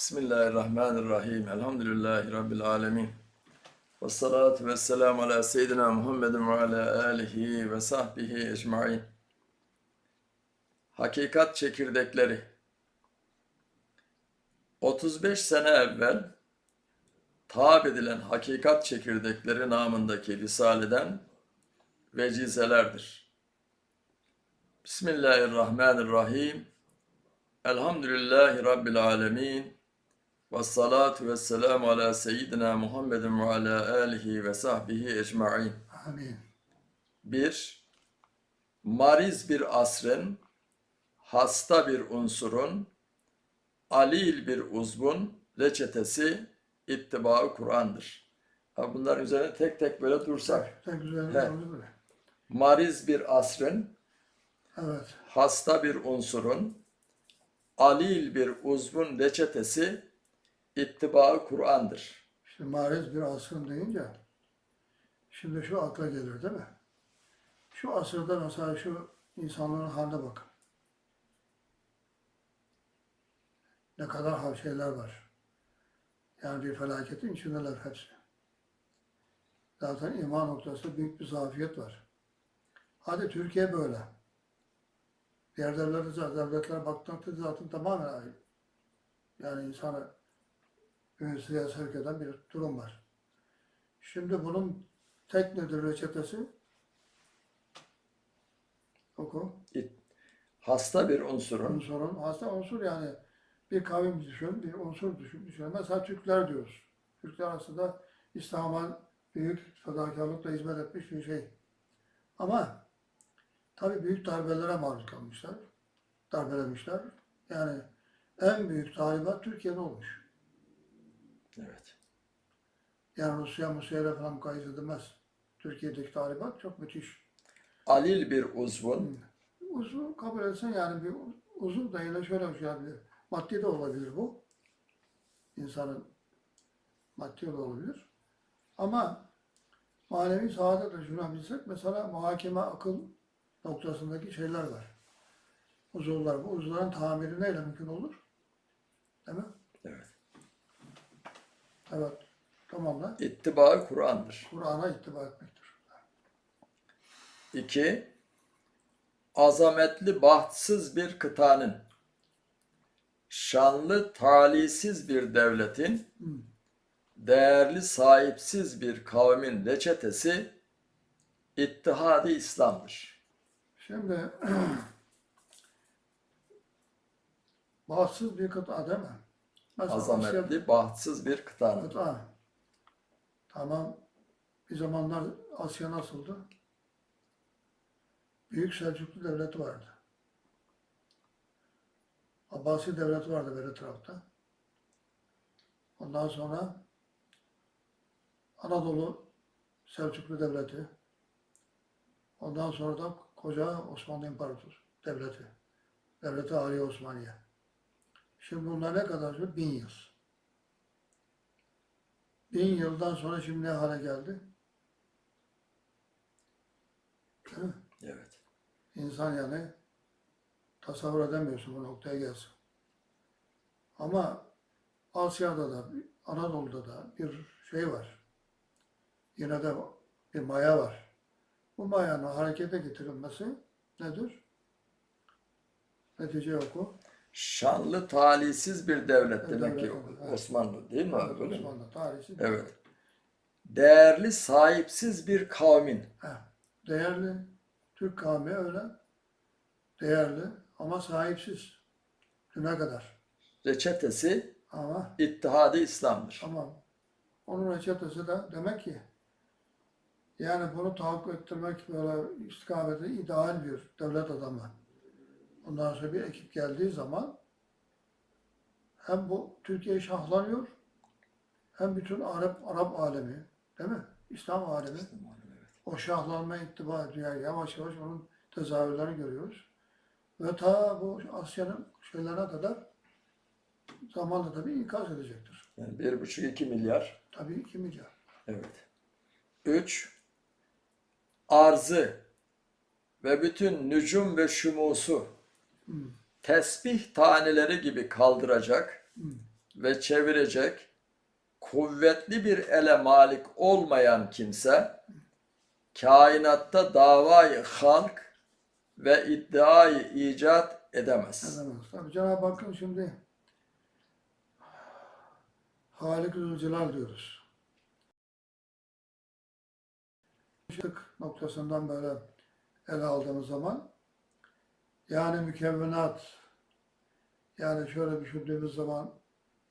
Bismillahirrahmanirrahim. Elhamdülillahi Rabbil alemin. Ve salatu ve selamu ala seyyidina Muhammedin ve ala alihi ve sahbihi ecmain. Hakikat çekirdekleri 35 sene evvel taab edilen hakikat çekirdekleri namındaki risaleden vecizelerdir. Bismillahirrahmanirrahim. Elhamdülillahi Rabbil alemin. Ve salatu ve selamu ala seyyidina Muhammedin ve ala alihi ve sahbihi ecma'in. Amin. 1. Mariz bir asrın, hasta bir unsurun, alil bir uzvun reçetesi ittiba Kur'an'dır. Ha bunların üzerine tek tek böyle dursak. Oldu böyle. Mariz bir asrın, Evet. hasta bir unsurun, alil bir uzvun reçetesi ittiba Kur'an'dır. İşte mariz bir asrın deyince şimdi şu akla gelir değil mi? Şu asırda mesela şu insanların haline bakın. Ne kadar şeyler var. Yani bir felaketin içindeler hepsi. Zaten iman noktasında büyük bir zafiyet var. Hadi Türkiye böyle. Diğer devletler, devletler baktığında zaten tamamen ayrı. Yani insanı üniversiteye sevk eden bir durum var. Şimdi bunun tek nedir reçetesi? Oku. Hasta bir unsurun, Unsurun, hasta unsur yani bir kavim düşün, bir unsur düşün. düşün. Mesela Türkler diyoruz. Türkler aslında İslam'a büyük fedakarlıkla hizmet etmiş bir şey. Ama tabii büyük darbelere maruz kalmışlar. Darbelemişler. Yani en büyük tahribat Türkiye'de olmuş. Evet, Yani Rusya, Musya ile falan mukayese edilmez. Türkiye'deki tahribat çok müthiş. alil bir uzvun, Uzun kabul etsen yani bir uzun da yine şöyle bir şey olabilir. Maddi de olabilir bu. İnsanın maddi de olabilir. Ama manevi sahada da şunu bilsek mesela muhakeme akıl noktasındaki şeyler var. Uzuvlar. Bu uzuvların tamiri neyle mümkün olur? Değil mi? Evet. Tamamla. ittiba Kur'an'dır. Kur'an'a ittiba etmektir. 2. Azametli bahtsız bir kıtanın, şanlı talisiz bir devletin, Hmm. değerli sahipsiz bir kavmin reçetesi İttihad-ı İslam'dır. Şimdi bahtsız bir kıta değil mi? Asya Azametli, bahtsız bir kıtanın. kıta. Tamam. Bir zamanlar Asya nasıldı? Büyük Selçuklu Devleti vardı. Abbasi Devleti vardı böyle tarafta. Ondan sonra Anadolu Selçuklu Devleti. Ondan sonra da koca Osmanlı İmparatorluğu Devleti. Devleti Ali Osmaniye. Şimdi bunlar ne kadar? Bin yıl. Bin yıldan sonra şimdi ne hale geldi? Değil mi? Evet. İnsan yani tasavvur edemiyorsun bu noktaya gelsin. Ama Asya'da da, Anadolu'da da bir şey var. Yine de bir maya var. Bu mayanın harekete getirilmesi nedir? Netice oku. Şanlı talisiz bir devlet Evet, demek ki devlet, evet. Osmanlı değil mi? Evet, Öyle mi? Osmanlı tarihi. Evet. Değerli sahipsiz bir kavmin. Değerli. Türk kavmi öyle. Değerli ama sahipsiz. Düne kadar. Reçetesi Ama İttihad-ı İslam'dır. Tamam. Onun reçetesi de demek ki yani bunu tahakkuk ettirmek böyle istikamette ideal bir devlet adamı. Ondan sonra bir ekip geldiği zaman hem bu Türkiye şahlanıyor hem bütün Arap Arap alemi değil mi? İslam alemi o şahlanma ittiba ediyor. Yavaş yavaş onun tezahürlerini görüyoruz. Ve ta bu Asya'nın şeylerine kadar zamanla tabii ikaz edecektir. Yani bir buçuk iki milyar. Tabii 2 milyar. Evet. Üç, arzı ve bütün nücum ve şumusu. Tesbih taneleri gibi kaldıracak Hmm. ve çevirecek kuvvetli bir ele malik olmayan kimse kainatta davayı halk ve iddiayı icat edemez. Edemez. Tabii Cenab-ı Hakk'ın şimdi Halik Zülcelal diyoruz. Noktasından böyle ele aldığımız zaman yani mükevvenat yani şöyle düşündüğümüz zaman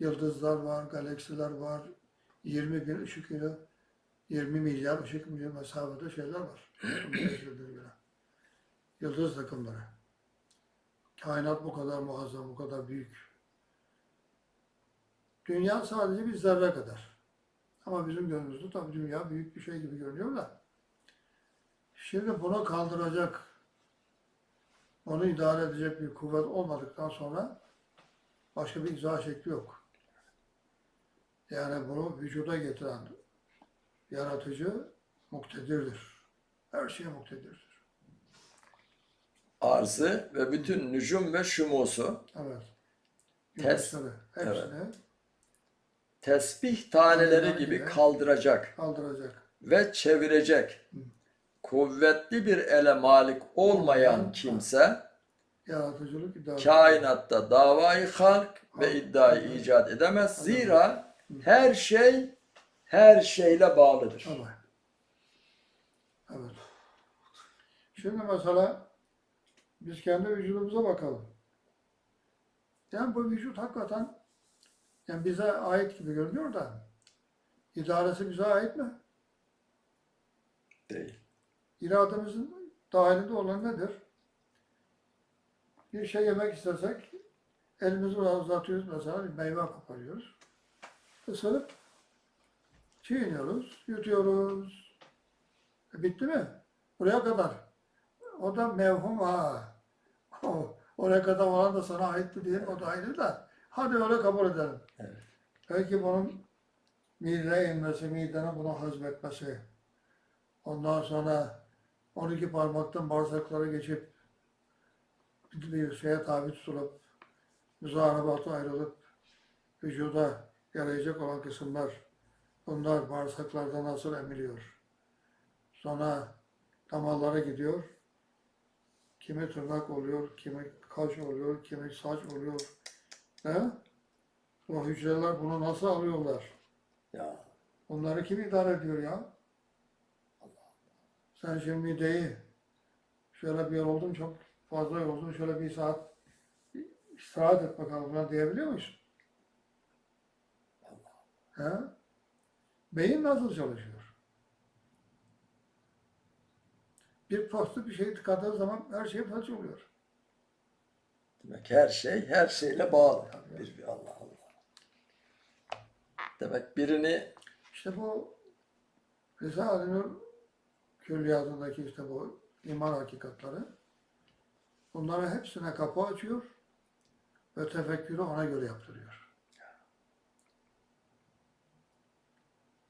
yıldızlar var, galaksiler var, 20 bin ışık yılı, 20 milyar ışık yılı mesafede şeyler var. Yıldız takımları. Kainat bu kadar muazzam, bu kadar büyük. Dünya sadece bir zerre kadar. Ama bizim gözümüzde tabii dünya büyük bir şey gibi görünüyor da. Şimdi bunu kaldıracak, onu idare edecek bir kuvvet olmadıktan sonra başka bir izah şekli yok. Yani bunu vücuda getiren yaratıcı muktedirdir. Her şeye muktedirdir. Arzı ve bütün nücum ve şumusu Evet. Güneşleri, hepsini tesbih taneleri gibi kaldıracak kaldıracak. ve çevirecek kuvvetli bir ele malik olmayan kimse Yaratıcılık kainatta davayı halk ve iddiayı icat edemez. Zira her şey her şeyle bağlıdır. Evet. Evet. Şimdi mesela biz kendi vücudumuza bakalım. Yani bu vücut hakikaten yani bize ait gibi görünüyor da idaresi bize ait mi? Değil. İrademizin dahilinde olan nedir? Bir şey yemek istersek elimizi uzatıyoruz mesela bir meyve koparıyoruz. Isırıp çiğniyoruz, yutuyoruz. E, bitti mi? Buraya kadar. O da mevhum ha. O, oraya kadar olan da sana ait mi mi? O da ayrı da. Hadi öyle kabul edelim. Evet. Belki bunun mideye inmesi, midenin bunu hazmetmesi, ondan sonra 12 parmaktan bağırsaklara geçip bir şeye tabi tutulup müzahabatı ayrılıp vücuda yarayacak olan kısımlar bunlar bağırsaklarda nasıl emiliyor. Sonra damarlara gidiyor. Kimi tırnak oluyor, kimi kaş oluyor, kimi saç oluyor. He? O hücreler bunu nasıl alıyorlar? Ya Onları kim idare ediyor ya? Sen şimdi mideyi şöyle bir yoruldun çok fazla yoruldun şöyle bir saat istirahat et bakalım falan diyebiliyor musun? He? Beyin nasıl çalışıyor? Bir postu bir şey tıkadığı zaman her şey felç oluyor. demek her şey her şeyle bağlı. Bir, bir Allah Allah. Demek birini İşte bu Risale-i Nur külliyatındaki işte bu iman hakikatları bunların hepsine kapı açıyor ve tefekkürü ona göre yaptırıyor.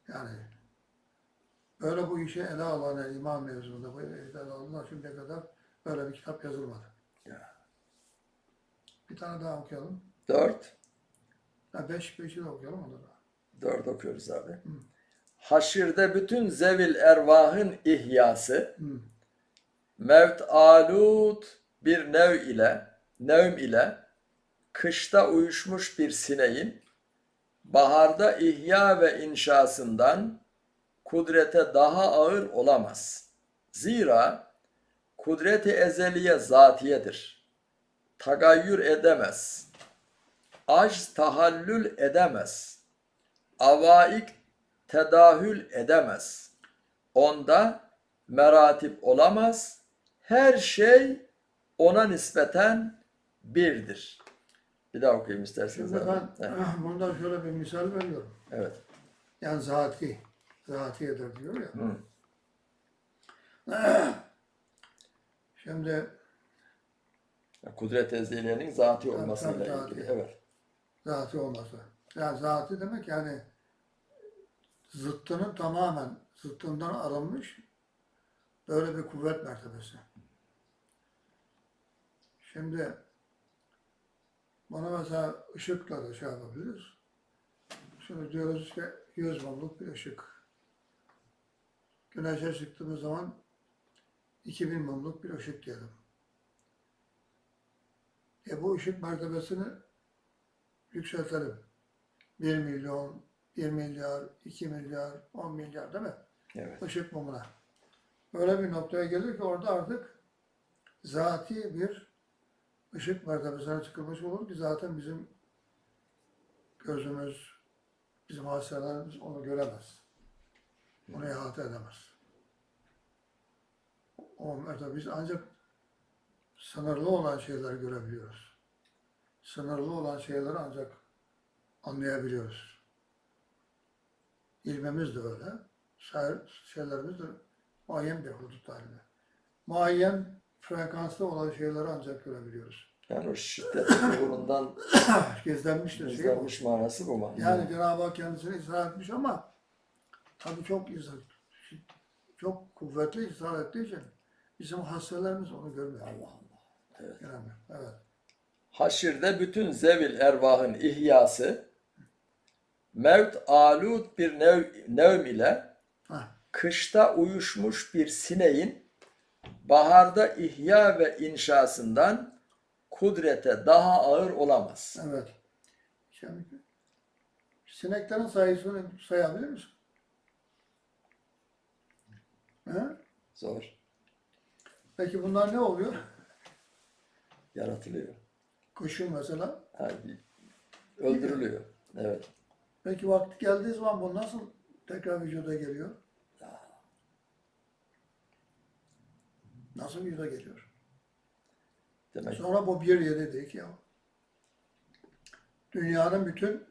Yani böyle bu işe ele alan yani iman mevzunda bu ele alanlar şimdiye kadar böyle bir kitap yazılmadı. Ya. Bir tane daha okuyalım. dört Ha, beş, beşi de okuyalım onu da. Dört okuyoruz abi. Haşirde bütün zevil ervahın ihyası, Hı. mevt alut bir nev ile, nevm ile, kışta uyuşmuş bir sineğin, baharda ihya ve inşasından kudrete daha ağır olamaz. Zira kudreti ezeliye zatiyedir. Tagayyür edemez. Acz tahallül edemez. Avaik tedahül edemez. Onda meratip olamaz. Her şey ona nispeten birdir. Bir daha okuyayım isterseniz. Şimdi ben Evet. bundan şöyle bir misal veriyorum. evet. Yani zati. Zatiyedir diyor ya. Hı. Şimdi Kudret ezeliyenin zati Tabii, olmasıyla tabii, ilgili. zati. Evet. zati olması. Yani zati demek yani zıttının tamamen zıttından arınmış böyle bir kuvvet mertebesi. Şimdi bunu mesela ışıkla da şey yapabiliriz. Şimdi diyoruz ki 100 mumluk bir ışık. Güneşe çıktığımız zaman 2000 mumluk bir ışık diyelim. E bu ışık mertebesini yükseltelim. 1 milyon, 1 milyar, 2 milyar, 10 milyar değil mi? Evet. Işık mumuna. Öyle bir noktaya gelir ki orada artık zati bir ışık mertebesine çıkılmış olur ki zaten bizim gözümüz, bizim hastalarımız onu göremez. Onu ihate edemez. O mertebe biz ancak sınırlı olan şeyleri görebiliyoruz. Sınırlı olan şeyleri ancak anlayabiliyoruz. İlmimiz de öyle. Şair, şeylerimiz de muayyen bir hudut halinde. Muayyen frekanslı olan şeyleri ancak görebiliyoruz. Yani o şiddet uğrundan Gizlenmiştir şey o. gizlenmiş manası bu mu? Yani Cenab-ı Hak kendisini ısrar etmiş ama tabii çok ısrar, çok kuvvetli ısrar ettiği için bizim hastalarımız onu görmüyor. Allah Allah. Evet. Göremiyor. Evet. Haşirde bütün zevil ervahın ihyası mevt alut bir nev, nevm ile kışta uyuşmuş bir sineğin baharda ihya ve inşasından kudrete daha ağır olamaz. Evet. Şimdi sineklerin sayısını sayabilir misin? He? Zor. Peki bunlar ne oluyor? Yaratılıyor. Kuşun mesela. Ha, öldürülüyor. Evet. Peki vakti geldiği zaman bu nasıl tekrar vücuda geliyor? Nasıl vücuda geliyor? Demek Sonra bu bir yeri değil ki ya. Dünyanın bütün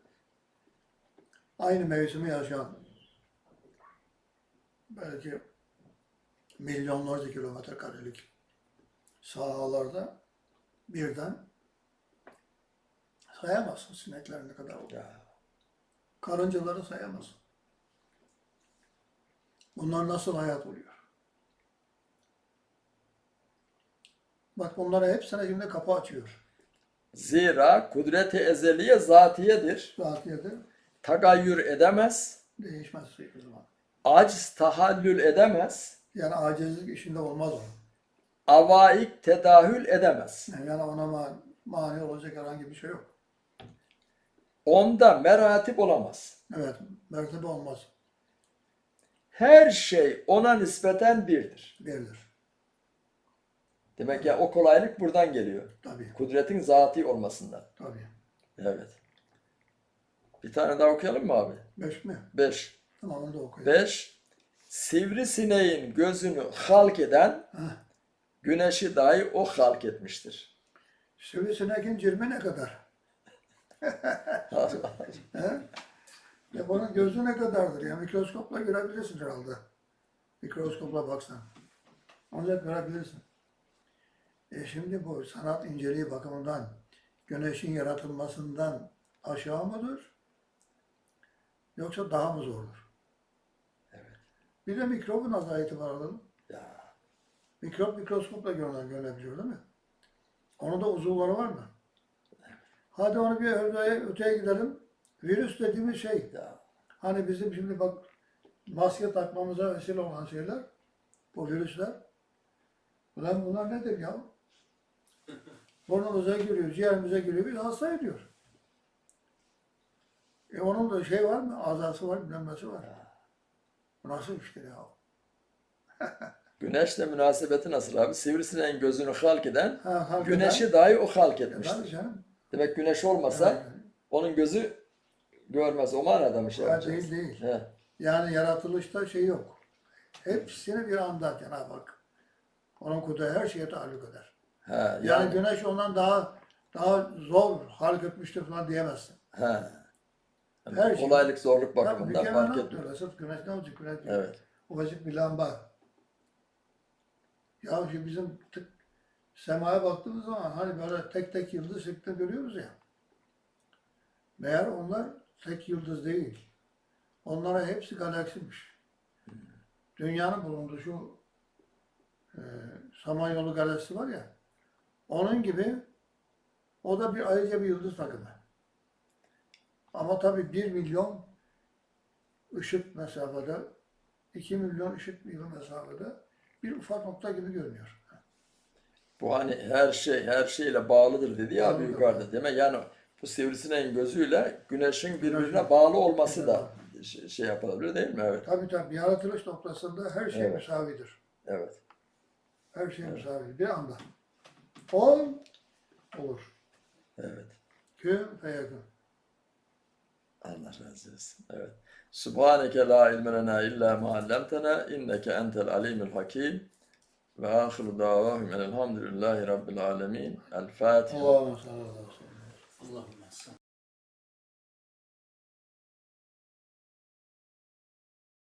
aynı mevsimi yaşayan belki milyonlarca kilometre karelik sahalarda birden sayamazsın sineklerin ne kadar ya, Karıncaları sayamazsın. Bunlar nasıl hayat buluyor? Bak bunlara hepsine şimdi kapı açıyor. zira kudreti ezeliye zatiyedir. Zatiyedir. Tagayyür edemez. Değişmez hiçbir zaman. Aciz tahallül edemez. Yani acizlik işinde olmaz o. Avaik tedahül edemez. Yani ona ma- mani olacak herhangi bir şey yok. Onda meratip olamaz. Evet, mertebe olmaz. Her şey ona nispeten birdir. Birdir. Demek ya o kolaylık buradan geliyor. Tabii, Kudretin zati olmasından. tabii. Evet. Bir tane daha okuyalım mı abi? Beş mi? Beş. Tamam onu da okuyalım. Beş. Sivrisineğin gözünü halk eden Heh. güneşi dahi o halk etmiştir. Sivrisinekin cirmi ne kadar? He? Ya bunun gözü ne kadardır? Ya mikroskopla görebilirsin herhalde. Mikroskopla baksan. Ancak görebilirsin. E şimdi bu sanat inceliği bakımından güneşin yaratılmasından aşağı mıdır? Yoksa daha mı zordur? Evet. Bir de mikrobun azayeti var alalım. ya, Mikrop mikroskopla görülen, görülebiliyor değil mi? Onun da uzuvları var mı? Hadi onu bir öteye, öteye gidelim. Virüs dediğimiz şey, hani bizim şimdi bak maske takmamıza vesile olan şeyler, bu virüsler. Ulan bunlar nedir ya? Burnumuza giriyor, ciğerimize giriyor, bizi hasta ediyor. E onun da şey var mı? Azası var, bilmem nesi var. Bu nasıl iştir ya? güneşle münasebeti nasıl abi? Sivrisineğin gözünü halk eden Ha, halk güneşi dahi o halk eden- etmiştir. Tabii canım. Demek güneş olmasa Evet. onun gözü görmez. O manada mı şey yapacağız? değil değil. He. Yani yaratılışta şey yok. Hepsini bir anda Cenab-ı Hak. Onun kudreti her şeye taalluk eder. He. Yani, Yani, güneş ondan daha daha zor halk etmiştir falan diyemezsin. he. Yani Her şey. kolaylık zorluk Tabii bakımından fark etmiyor. Sırf güneş ne olacak güneş? Evet. Ufacık bir lamba. Ya şimdi bizim tık, semaya baktığımız zaman hani böyle tek tek yıldız şeklinde görüyoruz ya. Meğer onlar tek yıldız değil. Onlara hepsi galaksiymiş. Dünyanın bulunduğu şu e, Samanyolu galaksisi var ya. Onun gibi o da bir ayrıca bir yıldız takımı. Ama tabii 1 milyon ışık mesafede, 2 milyon ışık yılı mesafede bir ufak nokta gibi görünüyor. Bu hani her şey her şeyle bağlıdır dedi ya abi yukarıda. Demek yani bu sivrisineğin gözüyle güneşin birbirine bağlı olması da şey, şey yapılabilir değil mi? Evet. Tabii tabii yaratılış noktasında her şey Evet. müsavidir. Evet. Her şey müsavidir. Bir anda. Ol, olur. Evet. Kün feyekün. Allah razı olsun. Evet. Subhaneke la ilme lena illa ma allamtena inneke entel alimul hakim. Ve ahiru davahum elhamdülillahi rabbil alemin. El Fatiha. Sallallahu aleyhi